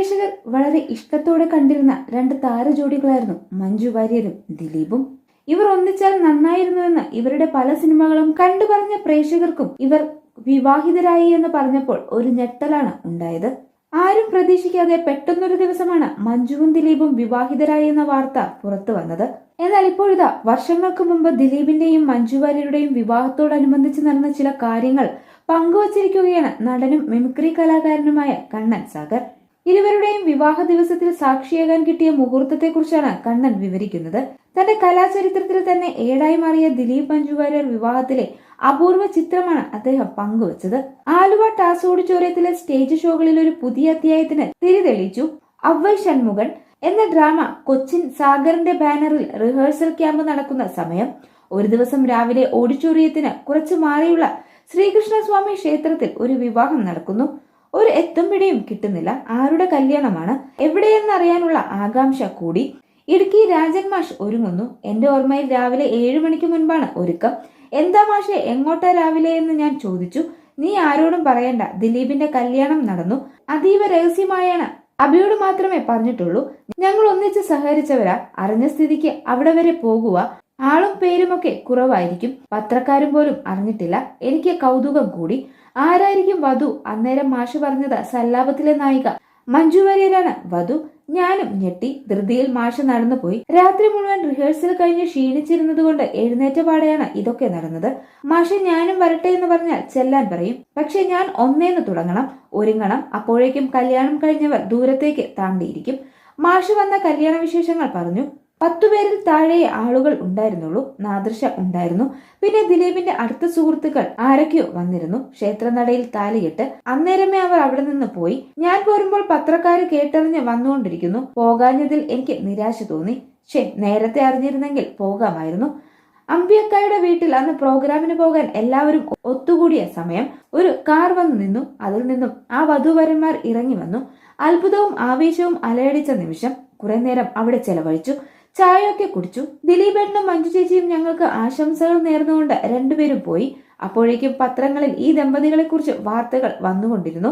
പ്രേക്ഷകർ വളരെ ഇഷ്ടത്തോടെ കണ്ടിരുന്ന രണ്ട് താരജോഡികളായിരുന്നു മഞ്ജു വാര്യരും ദിലീപും. ഇവർ ഒന്നിച്ചാൽ നന്നായിരുന്നുവെന്ന് ഇവരുടെ പല സിനിമകളും കണ്ടു പറഞ്ഞ പ്രേക്ഷകർക്കും ഇവർ വിവാഹിതരായി എന്ന് പറഞ്ഞപ്പോൾ ഒരു ഞെട്ടലാണ് ഉണ്ടായത്. ആരും പ്രതീക്ഷിക്കാതെ പെട്ടെന്നൊരു ദിവസമാണ് മഞ്ജുവും ദിലീപും വിവാഹിതരായി എന്ന വാർത്ത പുറത്തു വന്നത്. എന്നാൽ ഇപ്പോഴിതാ വർഷങ്ങൾക്ക് മുമ്പ് ദിലീപിന്റെയും മഞ്ജു വാര്യരുടെയും വിവാഹത്തോടനുബന്ധിച്ച് നടന്ന ചില കാര്യങ്ങൾ പങ്കുവച്ചിരിക്കുകയാണ് നടനും മിമിക്രി കലാകാരനുമായ കണ്ണൻ സാഗർ. ഇരുവരുടെയും വിവാഹ ദിവസത്തിൽ സാക്ഷിയാകാൻ കിട്ടിയ മുഹൂർത്തത്തെക്കുറിച്ചാണ് കണ്ണൻ വിവരിക്കുന്നത്. തന്റെ കലാചരിത്രത്തിൽ തന്നെ ഏടായി മാറിയ ദിലീപ് മഞ്ജു വാര്യർ വിവാഹത്തിലെ അപൂർവ ചിത്രമാണ് അദ്ദേഹം പങ്കുവച്ചത്. ആലുവ ടാസ് ഓഡിറ്റോറിയത്തിലെ സ്റ്റേജ് ഷോകളിൽ ഒരു പുതിയ അധ്യായത്തിന് തിരിതെളിച്ചു. അവൈ ഷൺമുഖൻ എന്ന ഡ്രാമ കൊച്ചിൻ സാഗറിന്റെ ബാനറിൽ റിഹേഴ്സൽ ക്യാമ്പ് നടക്കുന്ന സമയം. ഒരു ദിവസം രാവിലെ ഓഡിറ്റോറിയത്തിന് കുറച്ചു മാറിയുള്ള ശ്രീകൃഷ്ണസ്വാമി ക്ഷേത്രത്തിൽ ഒരു വിവാഹം നടക്കുന്നു. ഒരു എത്തും പിടിയും കിട്ടുന്നില്ല. ആരുടെ കല്യാണമാണ്? എവിടെയെന്നറിയാനുള്ള ആകാംക്ഷ കൂടി. ഇടുക്കി രാജൻ മാഷ് ഒരുങ്ങുന്നു. എന്റെ ഓർമ്മയിൽ രാവിലെ ഏഴു മണിക്ക് മുൻപാണ് ഒരുക്കം. എന്താ മാഷെ എങ്ങോട്ടാ രാവിലെ എന്ന് ഞാൻ ചോദിച്ചു. നീ ആരോടും പറയണ്ട. ദിലീപിന്റെ കല്യാണം നടന്നു. അതീവ രഹസ്യമായാണ്. അബിയോട് മാത്രമേ പറഞ്ഞിട്ടുള്ളൂ. ഞങ്ങൾ ഒന്നിച്ച് സഹകരിച്ചവരാ. അറിഞ്ഞ സ്ഥിതിക്ക് അവിടെ വരെ പോകുക ആളും പേരുമൊക്കെ കുറവായിരിക്കും. പത്രക്കാരും പോലും അറിഞ്ഞിട്ടില്ല. എനിക്ക് കൗതുകം കൂടി. ആരായിരിക്കും വധു? അന്നേരം മാഷ് പറഞ്ഞത് സല്ലാപത്തിലെ നായിക. മഞ്ജു വധു. ഞാനും ഞെട്ടി. ധൃതിയിൽ മാഷ് നടന്നുപോയി. രാത്രി മുഴുവൻ റിഹേഴ്സൽ കഴിഞ്ഞ് ക്ഷീണിച്ചിരുന്നത് കൊണ്ട് എഴുന്നേറ്റ പാടെയാണ് ഇതൊക്കെ നടന്നത്. മാഷ ഞാനും വരട്ടെ എന്ന് പറഞ്ഞാൽ ചെല്ലാൻ പറയും. പക്ഷെ ഞാൻ ഒന്നേന്ന് തുടങ്ങണം. ഒരുങ്ങണം. അപ്പോഴേക്കും കല്യാണം കഴിഞ്ഞവർ ദൂരത്തേക്ക് താണ്ടിയിരിക്കും. മാഷ് വന്ന കല്യാണ വിശേഷങ്ങൾ പറഞ്ഞു. പത്തുപേരിൽ താഴെ ആളുകൾ ഉണ്ടായിരുന്നുള്ളൂ. നാദൃശ ഉണ്ടായിരുന്നു. പിന്നെ ദിലീപിന്റെ അടുത്ത സുഹൃത്തുക്കൾ ആരൊക്കെയോ വന്നിരുന്നു. ക്ഷേത്രനടയിൽ താലിയിട്ട് അന്നേരമേ അവർ അവിടെ നിന്ന് പോയി. ഞാൻ പോരുമ്പോൾ പത്രക്കാര് കേട്ടറിഞ്ഞ് വന്നുകൊണ്ടിരിക്കുന്നു. പോകാഞ്ഞതിൽ എനിക്ക് നിരാശ തോന്നി. ഷേ നേരത്തെ അറിഞ്ഞിരുന്നെങ്കിൽ പോകാമായിരുന്നു. അമ്പിയക്കായുടെ വീട്ടിൽ അന്ന് പ്രോഗ്രാമിന് പോകാൻ എല്ലാവരും ഒത്തുകൂടിയ സമയം ഒരു കാർ വന്നു നിന്നു. അതിൽ നിന്നും ആ വധുവരന്മാർ ഇറങ്ങി വന്നു. അത്ഭുതവും ആവേശവും അലയടിച്ച നിമിഷം കുറെ നേരം അവിടെ ചെലവഴിച്ചു. ചായയൊക്കെ കുടിച്ചു. ദിലീപേട്ടനും മഞ്ജു ചേച്ചിയും ഞങ്ങൾക്ക് ആശംസകൾ നേർന്നുകൊണ്ട് രണ്ടുപേരും പോയി. അപ്പോഴേക്കും പത്രങ്ങളിൽ ഈ ദമ്പതികളെക്കുറിച്ച് വാർത്തകൾ വന്നുകൊണ്ടിരുന്നു.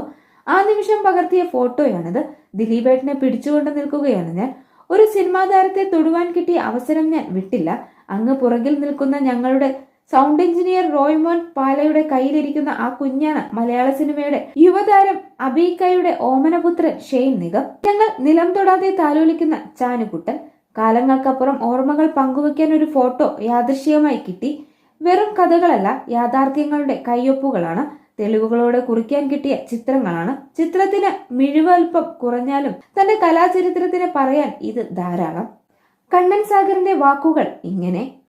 ആ നിമിഷം പകർത്തിയ ഫോട്ടോയാണിത്. ദിലീപേട്ടനെ പിടിച്ചുകൊണ്ട് നിൽക്കുകയാണ് ഞാൻ. ഒരു സിനിമാ താരത്തെ തൊടുവാൻ കിട്ടിയ അവസരം ഞാൻ വിട്ടില്ല. അങ്ങ് പുറകിൽ നിൽക്കുന്ന ഞങ്ങളുടെ സൗണ്ട് എഞ്ചിനീയർ റോയ്മോൻ പാലയുടെ കയ്യിലിരിക്കുന്ന ആ കുഞ്ഞാണ് മലയാള സിനിമയുടെ യുവതാരം അബീക്കയുടെ ഓമനപുത്രൻ ഷെയ്ൻ നിഗം. ഞങ്ങൾ നിലം തൊടാതെ താലോലിക്കുന്ന ചാനുകുട്ടൻ. കാലങ്ങൾക്കപ്പുറം ഓർമ്മകൾ പങ്കുവെക്കാൻ ഒരു ഫോട്ടോ യാദൃശ്യമായി കിട്ടി. വെറും കഥകളല്ല യാഥാർത്ഥ്യങ്ങളുടെ കയ്യൊപ്പുകളാണ്. തെളിവുകളോടെ കുറിക്കാൻ കിട്ടിയ ചിത്രങ്ങളാണ്. ചിത്രത്തിന് മിഴിവൽപ്പം കുറഞ്ഞാലും തന്റെ കലാചരിത്രത്തിന് പറയാൻ ഇത് ധാരാളം. കണ്ണൻ സാഗറിന്റെ വാക്കുകൾ ഇങ്ങനെ.